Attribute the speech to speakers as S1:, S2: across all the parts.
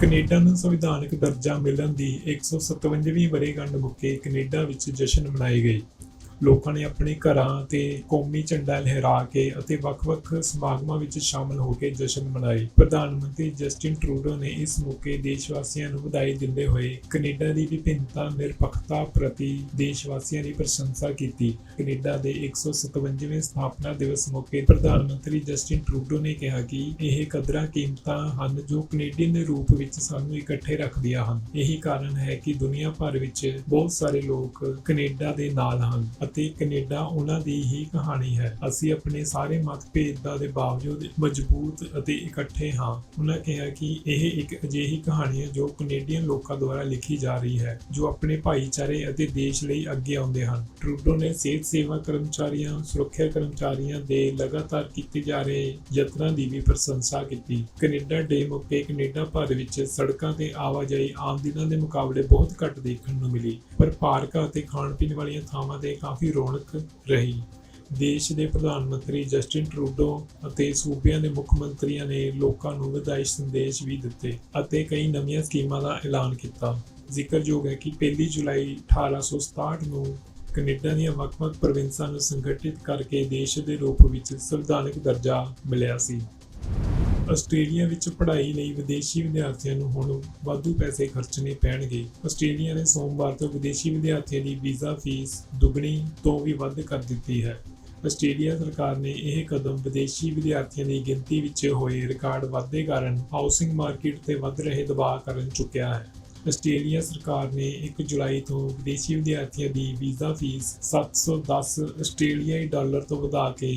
S1: Canada ਨੂੰ ਸੰਵਿਧਾਨਕ ਦਰਜਾ ਮਿਲਣ ਦੀ 157ਵੀਂ ਵਰ੍ਹੇਗੰਢ ਮੌਕੇ ਕੈਨੇਡਾ ਵਿੱਚ ਜਸ਼ਨ ਮਨਾਏ ਗਏ। ਲੋਕਾਂ ਨੇ ਆਪਣੇ ਘਰਾਂ ਤੇ ਕੌਮੀ ਝੰਡਾ ਲਹਿਰਾ ਕੇ ਅਤੇ ਵੱਖ-ਵੱਖ ਸਮਾਗਮਾਂ ਵਿੱਚ ਸ਼ਾਮਲ ਹੋ ਕੇ ਜਸ਼ਨ ਮਨਾਏ। ਪ੍ਰਧਾਨ ਮੰਤਰੀ ਜਸਟਿਨ ਟਰੂਡੋ ਨੇ ਇਸ ਮੌਕੇ ਦੇਸ਼ ਵਾਸੀਆਂ ਨੂੰ ਵਧਾਈ ਦਿੰਦੇ ਹੋਏ ਕੈਨੇਡਾ ਦੀ ਵਿਭਿੰਨਤਾ, ਨਿਰਪੱਖਤਾ ਪ੍ਰਤੀ ਦੇਸ਼ ਵਾਸੀਆਂ ਦੀ ਪ੍ਰਸ਼ੰਸਾ ਕੀਤੀ। ਕੈਨੇਡਾ ਦੇ 157ਵੇਂ ਸਥਾਪਨਾ ਦਿਵਸ ਮੌਕੇ ਪ੍ਰਧਾਨ ਮੰਤਰੀ ਜਸਟਿਨ ਟਰੂਡੋ ਨੇ ਕਿਹਾ ਕਿ ਇਹ ਕਦਰਾਂ ਕੀਮਤਾਂ ਹਨ ਜੋ ਕੈਨੇਡੀਅਨ ਦੇ ਰੂਪ ਵਿੱਚ ਸਾਨੂੰ ਇਕੱਠੇ ਰੱਖਦੀਆਂ ਹਨ। ਇਹੀ ਕਾਰਨ ਹੈ ਕਿ ਦੁਨੀਆ ਭਰ ਵਿੱਚ ਬਹੁਤ ਸਾਰੇ ਲੋਕ ਕੈਨੇਡਾ ਦੇ ਨਾਲ ਹਨ ਅਤੇ ਕੈਨੇਡਾ ਉਹਨਾਂ ਦੀ ਹੀ ਕਹਾਣੀ ਹੈ। ਅਸੀਂ ਆਪਣੇ ਸਾਰੇ ਮਤਭੇਦਾਂ ਦੇ ਬਾਵਜੂਦ ਮਜ਼ਬੂਤ ਅਤੇ ਇਕੱਠੇ ਹਾਂ। ਉਹਨਾਂ ਕਿਹਾ ਕਿ ਇਹ ਇੱਕ ਅਜਿਹੀ ਕਹਾਣੀ ਹੈ ਜੋ ਕੈਨੇਡੀਅਨ ਲੋਕਾਂ ਦੁਆਰਾ ਲਿਖੀ ਜਾ ਰਹੀ ਹੈ, ਜੋ ਆਪਣੇ ਭਾਈਚਾਰੇ ਅਤੇ ਦੇਸ਼ ਲਈ ਅੱਗੇ ਆਉਂਦੇ ਹਨ। ਟਰੂਡੋ ਨੇ ਸਿਹਤ ਸੇਵਾ ਕਰਮਚਾਰੀਆਂ, ਸੁਰੱਖਿਆ ਕਰਮਚਾਰੀਆਂ ਦੇ ਲਗਾਤਾਰ ਕੀਤੇ ਜਾ ਰਹੇ ਯਤਨਾਂ ਦੀ ਵੀ ਪ੍ਰਸ਼ੰਸਾ ਕੀਤੀ। ਕੈਨੇਡਾ ਡੇ ਮੌਕੇ ਕੈਨੇਡਾ ਭਰ ਵਿੱਚ ਸੜਕਾਂ ਤੇ ਆਵਾਜਾਈ ਆਮ ਦਿਨਾਂ ਦੇ ਮੁਕਾਬਲੇ ਬਹੁਤ ਘੱਟ ਦੇਖਣ ਨੂੰ ਮਿਲੀ, ਪਰ ਪਾਰਕਾਂ ਅਤੇ ਖਾਣ ਪੀਣ ਵਾਲੀਆਂ ਥਾਵਾਂ ਤੇ ਕਾਫੀ ਰੌਣਕ ਰਹੀ। ਦੇਸ਼ ਦੇ ਪ੍ਰਧਾਨ ਮੰਤਰੀ ਜਸਟਿਨ ਟਰੂਡੋ ਅਤੇ ਸੂਬਿਆਂ ਦੇ ਮੁੱਖ ਮੰਤਰੀਆਂ ਨੇ ਲੋਕਾਂ ਨੂੰ ਵਧਾਈ ਸੰਦੇਸ਼ ਵੀ ਦਿੱਤੇ ਅਤੇ ਕਈ ਨਵੀਆਂ ਸਕੀਮਾਂ ਦਾ ਐਲਾਨ ਕੀਤਾ। ਜ਼ਿਕਰਯੋਗ ਹੈ ਕਿ 1 ਜੁਲਾਈ 1867 ਨੂੰ ਕੈਨੇਡਾ ਦੀਆਂ ਵੱਖ-ਵੱਖ ਪ੍ਰੋਵਿੰਸਾਂ ਨੂੰ ਸੰਗਠਿਤ ਕਰਕੇ ਦੇਸ਼ ਦੇ ਰੂਪ ਵਿੱਚ ਸੰਵਿਧਾਨਕ ਦਰਜਾ ਮਿਲਿਆ ਸੀ। ਆਸਟ੍ਰੇਲੀਆ ਵਿੱਚ ਪੜ੍ਹਾਈ ਲਈ ਵਿਦੇਸ਼ੀ ਵਿਦਿਆਰਥੀਆਂ ਨੂੰ ਹੁਣ ਵਾਧੂ ਪੈਸੇ ਖਰਚਣੇ ਪੈਣਗੇ। ਆਸਟ੍ਰੇਲੀਆ ਨੇ ਸੋਮਵਾਰ ਤੋਂ ਵਿਦੇਸ਼ੀ ਵਿਦਿਆਰਥੀਆਂ ਦੀ ਵੀਜ਼ਾ ਫੀਸ ਦੁੱਗਣੀ ਤੋਂ ਵੀ ਵੱਧ ਕਰ ਦਿੱਤੀ ਹੈ। ਆਸਟ੍ਰੇਲੀਆ ਸਰਕਾਰ ਨੇ ਇਹ ਕਦਮ ਵਿਦੇਸ਼ੀ ਵਿਦਿਆਰਥੀਆਂ ਦੀ ਗਿਣਤੀ ਵਿੱਚ ਹੋਏ ਰਿਕਾਰਡ ਵਾਧੇ ਕਾਰਨ ਹਾਊਸਿੰਗ ਮਾਰਕੀਟ ਤੇ ਵੱਧ ਰਹੇ ਦਬਾਅ ਕਾਰਨ ਚੁੱਕਿਆ ਹੈ। ਆਸਟ੍ਰੇਲੀਆ ਸਰਕਾਰ ਨੇ 1 ਜੁਲਾਈ ਤੋਂ ਵਿਦੇਸ਼ੀ ਵਿਦਿਆਰਥੀਆਂ ਦੀ ਵੀਜ਼ਾ ਫੀਸ 710 ਆਸਟ੍ਰੇਲੀਆਈ ਡਾਲਰ ਤੋਂ ਵਧਾ ਕੇ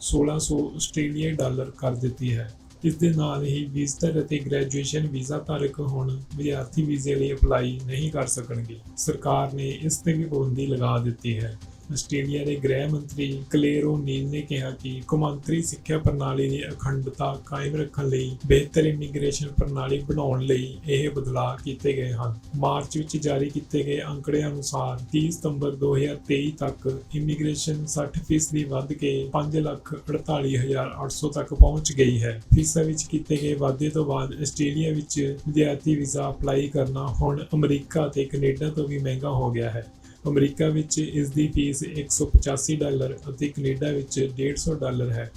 S1: 1600 ਆਸਟ੍ਰੇਲੀਆਈ ਡਾਲਰ ਕਰ ਦਿੱਤੀ ਹੈ। ਇਸ ਦੇ ਨਾਲ ਹੀ ਵਿਜ਼ਟਰ ਅਤੇ ਗ੍ਰੈਜੂਏਸ਼ਨ ਵੀਜ਼ਾ ਧਾਰਕ ਹੁਣ ਵਿਦਿਆਰਥੀ ਵੀਜ਼ੇ ਲਈ ਅਪਲਾਈ ਨਹੀਂ ਕਰ ਸਕਣਗੇ। ਸਰਕਾਰ ਨੇ ਇਸ ਤੇ ਵੀ ਪਾਬੰਦੀ ਲਗਾ ਦਿੱਤੀ ਹੈ। ਆਸਟ੍ਰੇਲੀਆ ਦੇ ਗ੍ਰਹਿ ਮੰਤਰੀ ਕਲੇਰੋ ਨੀਲ ਨੇ ਕਿਹਾ ਕਿ ਕੌਮਾਂਤਰੀ ਸਿੱਖਿਆ ਪ੍ਰਣਾਲੀ ਦੀ ਅਖੰਡਤਾ ਕਾਇਮ ਰੱਖਣ ਲਈ ਬਿਹਤਰ ਇਮੀਗ੍ਰੇਸ਼ਨ ਪ੍ਰਣਾਲੀ ਬਣਾਉਣ ਲਈ ਇਹ ਬਦਲਾਅ ਕੀਤੇ ਗਏ ਹਨ। ਮਾਰਚ ਵਿੱਚ ਜਾਰੀ ਕੀਤੇ ਗਏ ਅੰਕੜਿਆਂ ਅਨੁਸਾਰ 30 ਸਤੰਬਰ 2023 ਤੱਕ ਇਮੀਗ੍ਰੇਸ਼ਨ 60% ਵੱਧ ਕੇ 548800 ਤੱਕ ਪਹੁੰਚ ਗਈ ਹੈ। ਫੀਸਾਂ ਵਿੱਚ ਕੀਤੇ ਗਏ ਵਾਧੇ ਤੋਂ ਬਾਅਦ ਆਸਟ੍ਰੇਲੀਆ ਵਿੱਚ ਵਿਦਿਆਰਥੀ ਵੀਜ਼ਾ ਅਪਲਾਈ ਕਰਨਾ ਹੁਣ ਅਮਰੀਕਾ ਅਤੇ ਕੈਨੇਡਾ ਤੋਂ ਵੀ ਮਹਿੰਗਾ ਹੋ ਗਿਆ ਹੈ। ਅਮਰੀਕਾ ਵਿੱਚ ਇਸ ਦੀ ਫੀਸ 185 ਡਾਲਰ ਅਤੇ ਕੈਨੇਡਾ ਵਿੱਚ 150 ਡਾਲਰ ਹੈ।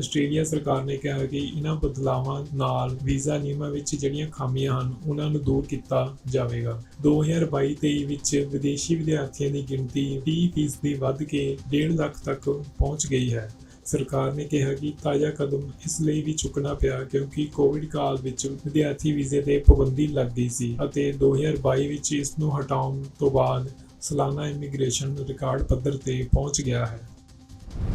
S1: ਆਸਟ੍ਰੇਲੀਆ ਸਰਕਾਰ ਨੇ ਕਿਹਾ ਕਿ ਇਹਨਾਂ ਬਦਲਾਵਾਂ ਨਾਲ ਵੀਜ਼ਾ ਨਿਯਮਾਂ ਵਿੱਚ ਜਿਹੜੀਆਂ ਖਾਮੀਆਂ ਹਨ, ਉਹਨਾਂ ਨੂੰ ਦੂਰ ਕੀਤਾ ਜਾਵੇਗਾ। 2022-23 ਵਿੱਚ ਵਿਦੇਸ਼ੀ ਵਿਦਿਆਰਥੀਆਂ ਦੀ ਗਿਣਤੀ 30% ਵੱਧ ਕੇ 1.5 ਲੱਖ ਤੱਕ ਪਹੁੰਚ ਗਈ ਹੈ। ਸਰਕਾਰ ਨੇ ਕਿਹਾ ਕਿ ਤਾਜ਼ਾ ਕਦਮ ਇਸ ਲਈ ਵੀ ਚੁੱਕਣਾ ਪਿਆ ਕਿਉਂਕਿ ਕੋਵਿਡ ਕਾਲ ਵਿੱਚ ਵਿਦਿਆਰਥੀ ਵੀਜ਼ੇ ਤੇ ਪਾਬੰਦੀ ਲੱਗ ਗਈ ਸੀ ਅਤੇ 2022 ਵਿੱਚ ਇਸ ਨੂੰ ਹਟਾਉਣ ਤੋਂ ਬਾਅਦ ਸਾਲਾਨਾ ਇਮੀਗ੍ਰੇਸ਼ਨ ਰਿਕਾਰਡ ਪੱਧਰ ਤੇ ਪਹੁੰਚ ਗਿਆ ਹੈ।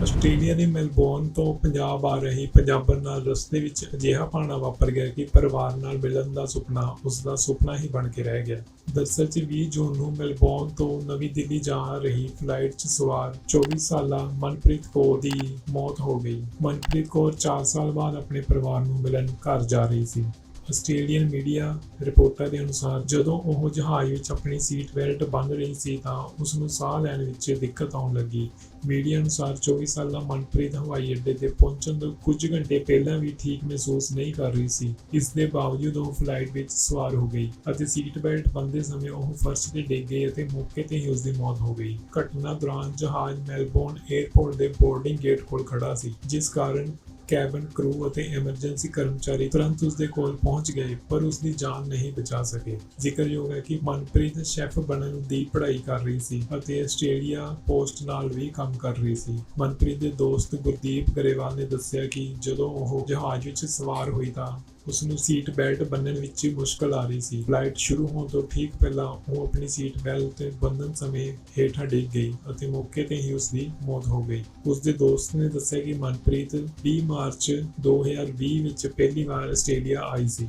S1: ਆਸਟ੍ਰੇਲੀਆ ਦੇ ਮੈਲਬੌਰਨ ਤੋਂ ਪੰਜਾਬ ਆ ਰਹੀ ਪੰਜਾਬਣ ਨਾਲ ਰਸਤੇ ਵਿੱਚ ਅਜਿਹਾ ਭਾਣਾ ਵਾਪਰ ਗਿਆ ਕਿ ਪਰਿਵਾਰ ਨਾਲ ਮਿਲਣ ਦਾ ਸੁਪਨਾ ਉਸ ਦਾ ਸੁਪਨਾ ਹੀ ਬਣ ਕੇ ਰਹਿ ਗਿਆ। ਦਰਅਸਲ 'ਚ 20 ਜੂਨ ਨੂੰ ਮੈਲਬੌਰਨ ਤੋਂ ਨਵੀਂ ਦਿੱਲੀ ਜਾ ਰਹੀ ਫਲਾਈਟ 'ਚ ਸਵਾਰ 24 ਸਾਲਾ ਮਨਪ੍ਰੀਤ ਕੌਰ ਦੀ ਮੌਤ ਹੋ ਗਈ। ਮਨਪ੍ਰੀਤ ਕੌਰ 4 ਸਾਲ ਬਾਅਦ ਆਪਣੇ ਪਰਿਵਾਰ ਨੂੰ ਮਿਲਣ ਘਰ ਜਾ ਰਹੀ ਸੀ। ਆਸਟ੍ਰੇਲੀਅਨ ਮੀਡੀਆ ਰਿਪੋਰਟਾਂ ਦੇ ਅਨੁਸਾਰ ਜਦੋਂ ਉਹ ਜਹਾਜ਼ ਵਿੱਚ ਆਪਣੀ ਸੀਟ ਬੈਲਟ ਬੰਨ੍ਹ ਰਹੀ ਸੀ ਤਾਂ ਉਸ ਨੂੰ ਸਾਹ ਲੈਣ ਵਿੱਚ ਦਿੱਕਤ ਆਉਣ ਲੱਗੀ। ਮੀਡੀਆ ਅਨੁਸਾਰ 24 ਸਾਲਾ ਮਨਪ੍ਰੀਤ ਹਵਾਈ ਅੱਡੇ ਤੇ ਪਹੁੰਚਣ ਤੋਂ ਕੁਝ ਘੰਟੇ ਪਹਿਲਾਂ ਵੀ ਠੀਕ ਮਹਿਸੂਸ ਨਹੀਂ ਕਰ ਰਹੀ ਸੀ। ਇਸ ਦੇ ਬਾਵਜੂਦ ਉਹ ਫਲਾਈਟ ਵਿੱਚ ਸਵਾਰ ਹੋ ਗਈ ਅਤੇ ਸੀਟ ਬੈਲਟ ਬੰਨ੍ਹਦੇ ਸਮੇਂ ਉਹ ਫਰਸ਼ ਤੇ ਡਿੱਗ ਗਈ ਅਤੇ ਮੌਕੇ ਤੇ ਹੀ ਉਸ ਦੀ ਮੌਤ ਹੋ ਗਈ। ਘਟਨਾ ਦੌਰਾਨ ਜਹਾਜ਼ ਮੈਲਬੌਰਨ 에ਅਰਪੋਰਟ ਦੇ ਬੋਰਡਿੰਗ ਗੇਟ ਕੋਲ ਖੜਾ ਸੀ, ਜਿਸ ਕਾਰਨ ਕੈਬਨ, ਕਰੂ ਅਤੇ ਐਮਰਜੈਂਸੀ ਕਰਮਚਾਰੀ ਤੁਰੰਤ ਉਸ ਦੇ ਕੋਲ ਪਹੁੰਚ ਗਏ, ਪਰ ਉਸ ਦੀ ਜਾਨ ਨਹੀਂ ਬਚਾ ਸਕੇ। ਜ਼ਿਕਰਯੋਗ ਹੈ ਕਿ ਮਨਪ੍ਰੀਤ ਸ਼ੈਫ ਬਣਨ ਦੀ ਪੜ੍ਹਾਈ ਕਰ ਰਹੀ ਸੀ ਅਤੇ ਆਸਟ੍ਰੇਲੀਆ ਪੋਸਟ ਨਾਲ ਵੀ ਕੰਮ ਕਰ ਰਹੀ ਸੀ। ਮਨਪ੍ਰੀਤ ਦੇ ਦੋਸਤ ਗੁਰਦੀਪ ਗਰੇਵਾਲ ਨੇ ਦੱਸਿਆ ਕਿ ਜਦੋਂ ਉਹ ਜਹਾਜ਼ ਵਿੱਚ ਸਵਾਰ ਹੋਈ ਤਾਂ ਉਸ ਨੂੰ ਸੀਟ ਬੈਲਟ ਬੰਨਣ ਵਿੱਚ ਮੁਸ਼ਕਲ ਆ ਰਹੀ ਸੀ। ਫਲਾਈਟ ਸ਼ੁਰੂ ਹੋਣ ਤੋਂ ਠੀਕ ਪਹਿਲਾਂ ਉਹ ਆਪਣੀ ਸੀਟ ਬੈਲਟ ਬੰਨਣ ਸਮੇਂ ਹੇਠਾਂ ਡਿੱਗ ਗਈ ਅਤੇ ਮੌਕੇ ਤੇ ਹੀ ਉਸ ਦੀ ਮੌਤ ਹੋ ਗਈ। ਉਸ ਦੇ ਦੋਸਤ ਨੇ ਦੱਸਿਆ ਕਿ ਮਨਪ੍ਰੀਤ 20 ਮਾਰਚ 2020 ਵਿੱਚ ਪਹਿਲੀ ਵਾਰ ਆਸਟ੍ਰੇਲੀਆ ਆਈ ਸੀ।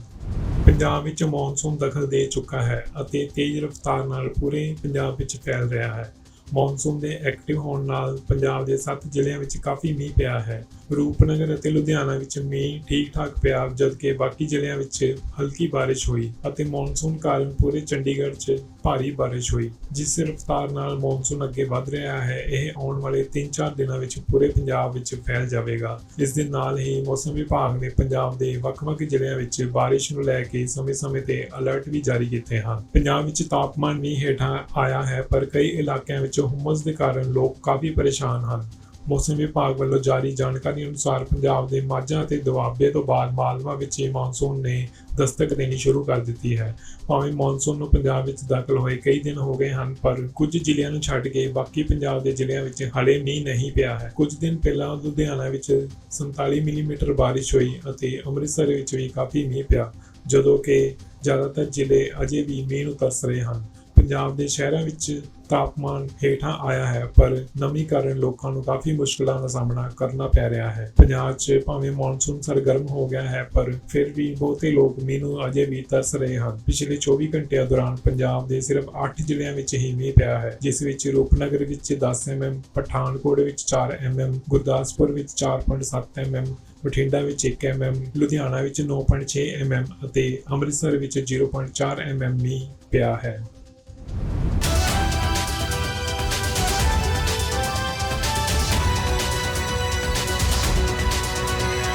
S1: ਪੰਜਾਬ ਵਿੱਚ ਮੌਨਸੂਨ ਦਖਲ ਦੇ ਚੁੱਕਾ ਹੈ ਅਤੇ ਤੇਜ਼ ਰਫ਼ਤਾਰ ਨਾਲ ਪੂਰੇ ਪੰਜਾਬ ਵਿੱਚ ਫੈਲ ਰਿਹਾ ਹੈ। ਮੌਨਸੂਨ ਦੇ ਐਕਟਿਵ ਹੋਣ ਨਾਲ ਪੰਜਾਬ ਦੇ 7 ਜ਼ਿਲ੍ਹਿਆਂ ਵਿੱਚ ਕਾਫੀ ਮੀਂਹ ਪਿਆ ਹੈ। ਰੂਪਨਗਰ ਅਤੇ ਲੁਧਿਆਣਾ ਵਿੱਚ ਮੀਂਹ ਠੀਕ-ਠਾਕ ਪਿਆ, ਜਦਕਿ ਬਾਕੀ ਜ਼ਿਲ੍ਹਿਆਂ ਵਿੱਚ ਹਲਕੀ ਬਾਰਿਸ਼ ਹੋਈ ਅਤੇ ਮੌਨਸੂਨ ਕਾਰਨ ਪੂਰੇ ਚੰਡੀਗੜ੍ਹ 'ਚ ਭਾਰੀ ਬਾਰਿਸ਼ ਹੋਈ, ਜਿਸ ਰਫ਼ਤਾਰ ਨਾਲ ਮੌਨਸੂਨ ਅੱਗੇ ਵਧ ਰਿਹਾ ਹੈ। ਇਹ ਆਉਣ ਵਾਲੇ 3-4 ਦਿਨਾਂ ਵਿੱਚ ਪੂਰੇ ਪੰਜਾਬ ਵਿੱਚ ਫੈਲ ਜਾਵੇਗਾ। ਇਸ ਦੇ ਨਾਲ ਹੀ ਮੌਸਮ ਵਿਭਾਗ ਨੇ ਪੰਜਾਬ ਦੇ ਵੱਖ-ਵੱਖ ਜ਼ਿਲ੍ਹਿਆਂ ਵਿੱਚ ਬਾਰਿਸ਼ ਨੂੰ ਲੈ ਕੇ ਸਮੇਂ-ਸਮੇਂ ਤੇ ਅਲਰਟ ਵੀ ਜਾਰੀ ਕੀਤੇ ਹਨ। ਪੰਜਾਬ ਵਿੱਚ ਤਾਪਮਾਨ ਵੀ ਹੇਠਾਂ ਆਇਆ ਹੈ, ਪਰ ਕਈ ਇਲਾਕਿਆਂ ਵਿੱਚ ਹੁਮਸ ਦੇ ਕਾਰਨ ਲੋਕ ਕਾਫੀ ਪਰੇਸ਼ਾਨ ਹਨ। ਮੌਸਮ ਵਿਭਾਗ ਵੱਲੋਂ ਜਾਰੀ ਜਾਣਕਾਰੀ ਅਨੁਸਾਰ ਪੰਜਾਬ ਦੇ ਮਾਝਾ ਅਤੇ ਦੁਆਬੇ ਤੋਂ ਬਾਅਦ ਮਾਲਵਾ ਵਿੱਚ ਇਹ ਮੌਨਸੂਨ ਨੇ ਦਸਤਕ ਦੇਣੀ ਸ਼ੁਰੂ ਕਰ ਦਿੱਤੀ ਹੈ। ਭਾਵੇਂ ਮੌਨਸੂਨ ਨੂੰ ਪੰਜਾਬ ਵਿੱਚ ਦਾਖਲ ਹੋਏ ਕਈ ਦਿਨ ਹੋ ਗਏ ਹਨ, ਪਰ ਕੁਝ ਜ਼ਿਲ੍ਹਿਆਂ ਨੂੰ ਛੱਡ ਕੇ ਬਾਕੀ ਪੰਜਾਬ ਦੇ ਜ਼ਿਲ੍ਹਿਆਂ ਵਿੱਚ ਹਲੇ ਮੀਂਹ ਨਹੀਂ ਪਿਆ ਹੈ। ਕੁਝ ਦਿਨ ਪਹਿਲਾਂ ਲੁਧਿਆਣਾ ਵਿੱਚ 47 ਮਿਲੀਮੀਟਰ ਬਾਰਿਸ਼ ਹੋਈ ਅਤੇ ਅੰਮ੍ਰਿਤਸਰ ਵਿੱਚ ਵੀ ਕਾਫੀ ਮੀਂਹ ਪਿਆ, ਜਦੋਂ ਕਿ ਜ਼ਿਆਦਾਤਰ ਜ਼ਿਲ੍ਹੇ ਅਜੇ ਵੀ ਮੀਂਹ ਨੂੰ ਤਰਸ ਰਹੇ ਹਨ। ਪੰਜਾਬ ਦੇ ਸ਼ਹਿਰਾਂ ਵਿੱਚ ਤਾਪਮਾਨ ਹੇਠਾਂ ਆਇਆ ਹੈ, ਪਰ ਨਮੀ ਕਾਰਨ ਲੋਕਾਂ ਨੂੰ ਕਾਫੀ ਮੁਸ਼ਕਲਾਂ ਦਾ ਸਾਹਮਣਾ ਕਰਨਾ ਪੈ ਰਿਹਾ ਹੈ। ਪੰਜਾਬ 'ਚ ਭਾਵੇਂ ਮੌਨਸੂਨ ਸਰਗਰਮ ਹੋ ਗਿਆ ਹੈ, ਪਰ ਫਿਰ ਵੀ ਬਹੁਤੇ ਲੋਕ ਮੀਂਹ ਨੂੰ ਅਜੇ ਵੀ ਤਰਸ ਰਹੇ ਹਨ। ਪਿਛਲੇ 24 ਘੰਟਿਆਂ ਦੌਰਾਨ ਪੰਜਾਬ ਦੇ ਸਿਰਫ 8 ਜ਼ਿਲ੍ਹਿਆਂ ਵਿੱਚ ਹੀ ਮੀਂਹ ਪਿਆ ਹੈ, ਜਿਸ ਵਿੱਚ ਰੂਪਨਗਰ ਵਿੱਚ 10 mm ਪਠਾਨਕੋਟ ਵਿੱਚ 4 mm ਗੁਰਦਾਸਪੁਰ ਵਿੱਚ 4.7 mm ਬਠਿੰਡਾ ਵਿੱਚ 1 mm ਲੁਧਿਆਣਾ ਵਿੱਚ 9.6 mm ਅਤੇ ਅੰਮ੍ਰਿਤਸਰ ਵਿੱਚ 0.4 mm ਮੀਂਹ ਪਿਆ ਹੈ।